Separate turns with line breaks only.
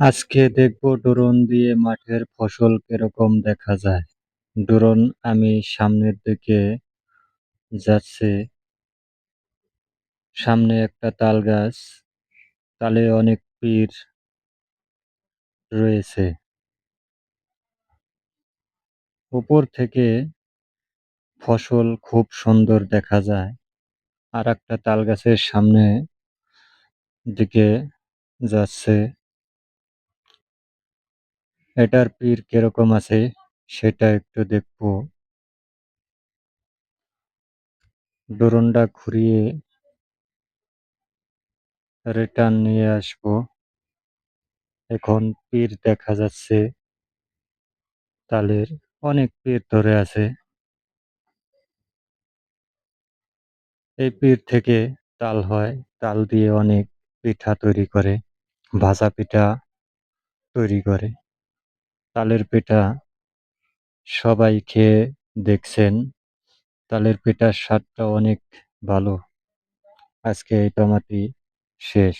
আজকে দেখব ড্রোন দিয়ে মাঠের ফসল কীরকম দেখা যায়। ড্রোন আমি সামনের দিকে যাচ্ছে। সামনে একটা তাল গাছ। তালে অনেক পীর রয়েছে। উপর থেকে ফসল খুব সুন্দর দেখা যায়। আর একটা তাল গাছের সামনে দিকে যাচ্ছে। এটার পীর কীরকম আছে সেটা একটু দেখব। ড্রোনটা ঘুরিয়ে রিটার্ন নিয়ে আসব। এখন পীর দেখা যাচ্ছে, তালের অনেক পীর ধরে আছে। এই পীর থেকে তাল হয়, তাল দিয়ে অনেক পিঠা তৈরি করে, ভাজা পিঠা তৈরি করে। তালের পিঠা সবাই খেয়ে দেখছেন। তালের পিঠার স্বাদটা অনেক ভালো। আজকে এই টমাটি শেষ।